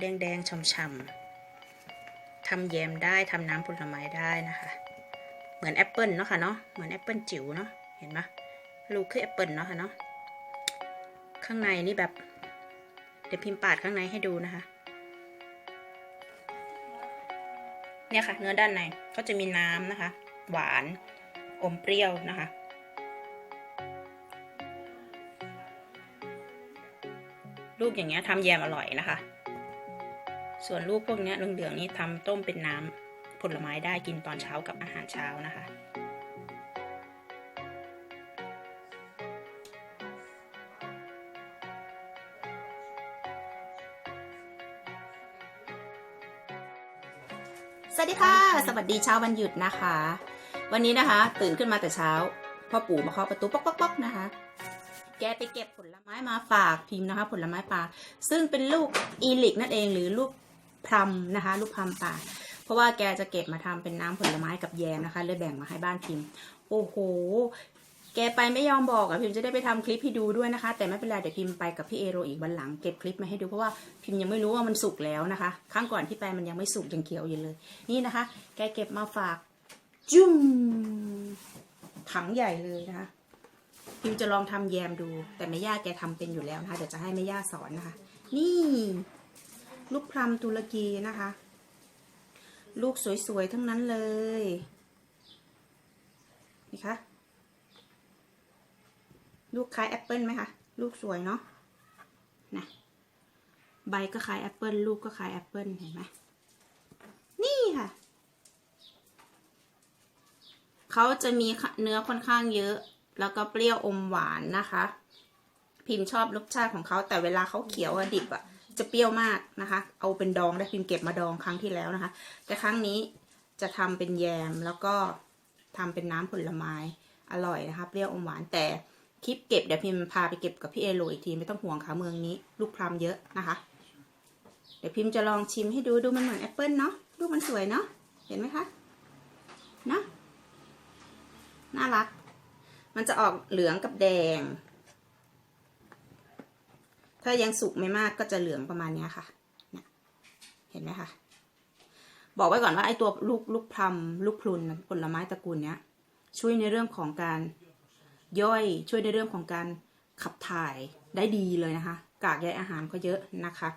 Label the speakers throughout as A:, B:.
A: แดงๆช่ำๆทำแยมได้ทำน้ำผลไม้ได้นะคะ เหมือนแอปเปิลเนาะค่ะเนาะเหมือนแอปเปิลจิ๋วเนาะเห็นปะลูกคือแอปเปิลเนาะค่ะเนาะข้างในนี่แบบ เดี๋ยวพิมพ์ปาดข้างในให้ดูนะคะ เนี่ยค่ะ เนื้อด้านในก็จะมีน้ำนะคะ หวานอมเปรี้ยวนะคะลูกอย่างเงี้ยทำแยมอร่อยนะคะ ส่วนลูกพวกนี้ยเหลืองๆนี้ทำต้มเป็นน้ำผลไม้ได้กินตอนเช้ากับอาหารเช้านะคะสวัสดีค่ะ สวัสดีเช้าวันหยุดนะคะ วันนี้นะคะ ตื่นขึ้นมาแต่เช้าพ่อปู่มาเคาะประตูป๊อกป๊อกป๊อกนะคะ แกไปเก็บผลไม้มาฝากพิมพ์นะคะ ผลไม้ป่าซึ่งเป็นลูกอีลิกนั่นเองหรือลูก พลัมนะคะ ลูกพลัมป่า เพราะว่าแกจะเก็บมาทำเป็นน้ำผลไม้กับแยมนะคะ เลยแบ่งมาให้บ้านพิมพ์ โอ้โห แกไปไม่ยอมบอกอะพิมจะได้ไปทำคลิปให้ดูด้วยนะคะ แต่ไม่เป็นไรเดี๋ยวพิมไปกับพี่เอโรอีกวันหลังเก็บคลิปมาให้ดูเพราะว่าพิมยังไม่รู้ว่ามันสุกแล้วนะคะ ครั้งก่อนที่ไปมันยังไม่สุกยังเขียวอยู่เลย นี่นะคะ แกเก็บมาฝากจุ้มถังใหญ่เลยนะคะพิมจะลองทำแยมดู แต่แม่ย่าแกทำเป็นอยู่แล้วนะคะเดี๋ยวจะให้แม่ย่าสอนนะคะ นี่ ลูกพลัมตุรกีนะคะ ลูกสวยๆทั้งนั้นเลย นี่คะลูกคล้ายแอปเปิลไหมคะ ลูกสวยเนาะนะใบก็คล้ายแอปเปิลลูกก็คล้ายแอปเปิลเห็นไหมนี่ค่ะ เขาจะมีเนื้อค่อนข้างเยอะ แล้วก็เปรี้ยวอมหวานนะคะ พิมพ์ชอบรสชาติของเขาแต่เวลาเขาเขียวอะดิบอะ จะเปรี้ยวมากนะคะ เอาเป็นดองได้พิมเก็บมาดองครั้งที่แล้วนะคะ แต่ครั้งนี้จะทำเป็นแยมแล้วก็ทำเป็นน้ำผลไม้อร่อยนะคะ เปรี้ยวอมหวานแต่คลิปเก็บเดี๋ยวพิมพาไปเก็บกับพี่เอโรอีกทีไม่ต้องห่วงค่ะเมืองนี้ ลูกพลัมเยอะนะคะ เดี๋ยวพิมจะลองชิมให้ดูดูมันเหมือนแอปเปิลเนาะลูกมันสวยเนาะเห็นไหมคะนะน่ารัก มันจะออกเหลืองกับแดง ถ้ายังสุกไม่มากก็จะเหลืองประมาณนี้ค่ะเนี่ยเห็นไหมคะ บอกไว้ก่อนว่าไอ้ตัวลูกลูกพลัมลูกพลุนผลไม้ตระกูลเนี้ยช่วยในเรื่องของการย่อยช่วยในเรื่องของการขับถ่ายได้ดีเลยนะคะ กากใยอาหารก็เยอะนะคะ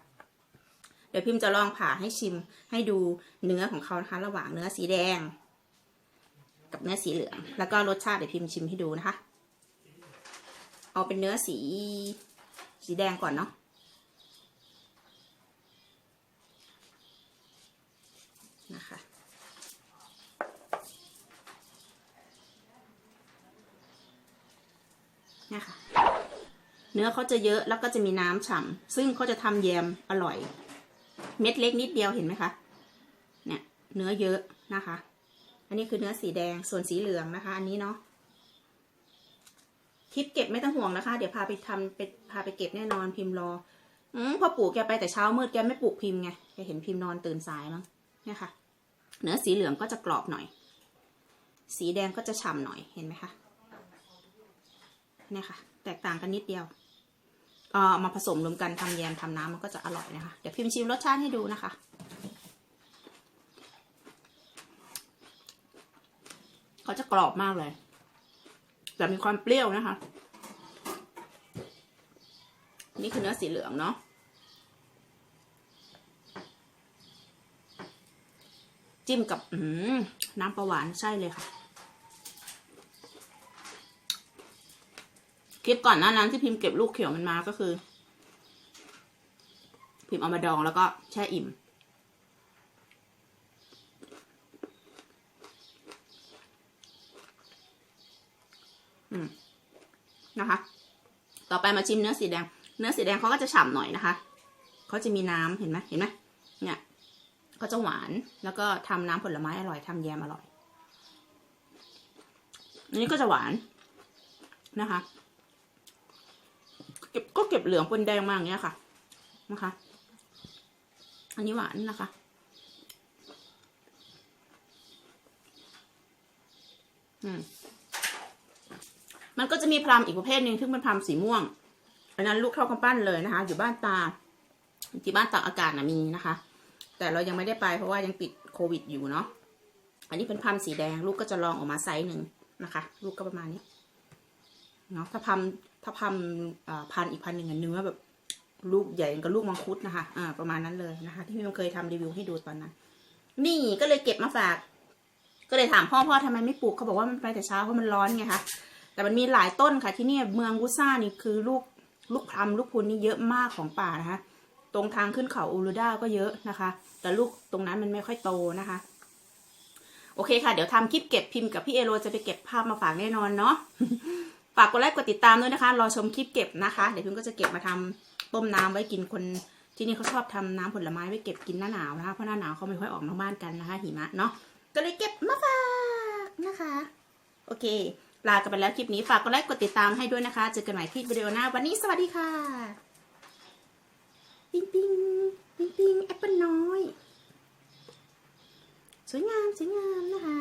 A: เดี๋ยวพิมพ์จะลองผ่าให้ชิมให้ดูเนื้อของเขานะคะ ระหว่างเนื้อสีแดง กับเนื้อสีเหลือง แล้วก็รสชาติเดี๋ยวพิมพ์ชิมให้ดูนะคะ เอาเป็นเนื้อสี สีแดงก่อนเนาะนะคะเนี่ยค่ะเนื้อเขาจะเยอะแล้วก็จะมีน้ำฉ่ำซึ่งเขาจะทำแยมอร่อย เม็ดเล็กนิดเดียวเห็นไหมคะ เนี่ยเนื้อเยอะนะคะ อันนี้คือเนื้อสีแดงส่วนสีเหลืองนะคะ อันนี้เนาะ คลิปเก็บไม่ต้องห่วงนะคะ เดี๋ยวพาไปทำไปพาไปเก็บแน่นอนพิมพ์รอ อืมพอปู่แกไปแต่เช้ามืดแกไม่ปลุกพิมพ์ไงแกเห็นพิมพ์นอนตื่นสายมั้งเนี่ยค่ะ เนื้อสีเหลืองก็จะกรอบหน่อย สีแดงก็จะฉ่ำหน่อยเห็นไหมคะเนี่ยค่ะ แตกต่างกันนิดเดียวเอ่อมาผสมรวมกันทำแยมทำน้ำมันก็จะอร่อยนะคะ เดี๋ยวพิมพ์ชิมรสชาติให้ดูนะคะ เขาจะกรอบมากเลย แต่มีความเปรี้ยวนะคะ นี่คือเนื้อสีเหลืองเนาะจิ้มกับอืมน้ำปลาหวานใช่เลยค่ะ คลิปก่อนหน้านั้นที่พิมพ์เก็บลูกเขียวมันมาก็คือ พิมพ์เอามาดองแล้วก็แช่อิ่ม อืมนะคะ ต่อไปมาชิมเนื้อสีแดง เนื้อสีแดงเขาก็จะฉ่ำหน่อยนะคะเขาจะมีน้ำเห็นไหมเห็นไหมเนี่ยเขาจะหวานแล้วก็ทำน้ำผลไม้อร่อยทำแยมอร่อยอันนี้ก็จะหวานนะคะ เก็บก็เก็บเหลืองปนแดงมาอย่างเงี้ยค่ะนะคะ อันนี้หวานนะคะอืม มันก็จะมีพลัมอีกประเภทหนึ่งซึ่งเป็นพลัมสีม่วง อันนั้นลูกเท่ากำปั้นเลยนะคะ อยู่บ้านตา ที่บ้านตากอากาศนะมีนะคะ แต่เรายังไม่ได้ไปเพราะว่ายังติดโควิดอยู่เนาะ อันนี้เป็นพัมสีแดง ลูกก็จะลองออกมาไซส์หนึ่งนะคะ ลูกก็ประมาณนี้ เนาะ ถ้าพัมถ้าพัมพันอีกพันหนึ่งเนื้อแบบลูกใหญ่กับลูกมังคุดนะคะ อ่า ประมาณนั้นเลยนะคะ ที่พี่มันเคยทำรีวิวให้ดูตอนนั้น นี่ก็เลยเก็บมาฝาก ก็เลยถามพ่อพ่อทำไมไม่ปลูกเขาบอกว่ามันไปแต่เช้าเพราะมันร้อนไงคะ แต่มันมีหลายต้นค่ะที่นี่เมืองกุซ่านี่คือลูกลูกพลัมลูกพุนนี่เยอะมากของป่านะคะ ตรงทางขึ้นเขาอูรูด้าก็เยอะนะคะ แต่ลูกตรงนั้นมันไม่ค่อยโตนะคะ โอเคค่ะ เดี๋ยวทำคลิปเก็บพิมพ์กับพี่เอโรจะไปเก็บภาพมาฝากแน่นอนเนาะฝากกดไลค์กดติดตามด้วยนะคะ รอชมคลิปเก็บนะคะ เดี๋ยวพิมก็จะเก็บมาทำต้มน้ำไว้กินคนที่นี่เขาชอบทำน้ำผลไม้ไว้เก็บกินหน้าหนาวนะคะ เพราะหน้าหนาวเขาไม่ค่อยออกนอกบ้านกันนะคะหิมะเนาะ ก็เลยเก็บมาฝากนะคะ โอเค ลากันไปแล้วคลิปนี้ฝากกดไลค์กดติดตามให้ด้วยนะคะ เจอกันใหม่ที่วิดีโอหน้า วันนี้สวัสดีค่ะ ปิงปิงปิงปิงแอปเปิลน้อย สวยงามสวยงามนะคะ